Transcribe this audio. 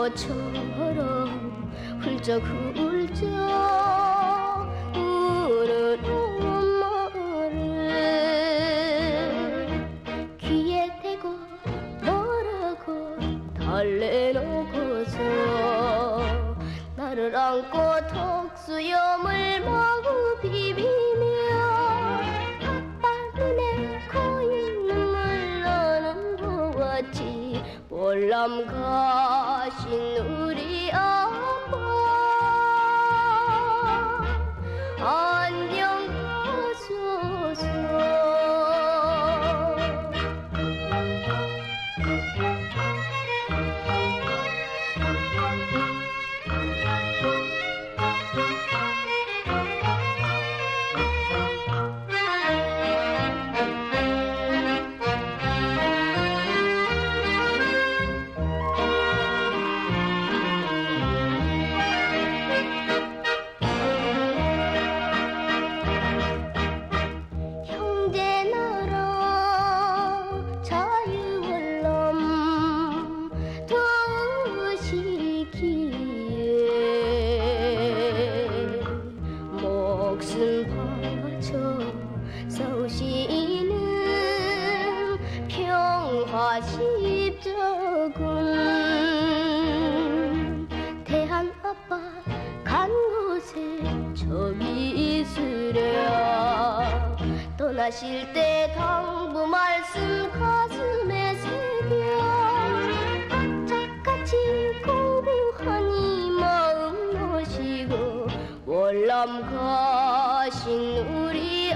꽃처럼 훌쩍훌쩍 우는 엄마를 귀에 대고 뭐라고 달래놓고서 나를 안고 턱수염을 마구 비비며 아빠 눈에 고인 눈물 나는 보았지 월남 가 Thank you. 십자군 대한 아빠 간 곳에 저기 있으랴. 떠나실 때 당부 말씀 가슴에 새겨 악착같이 공부하니 마음 놓으시고 월남 가신 우리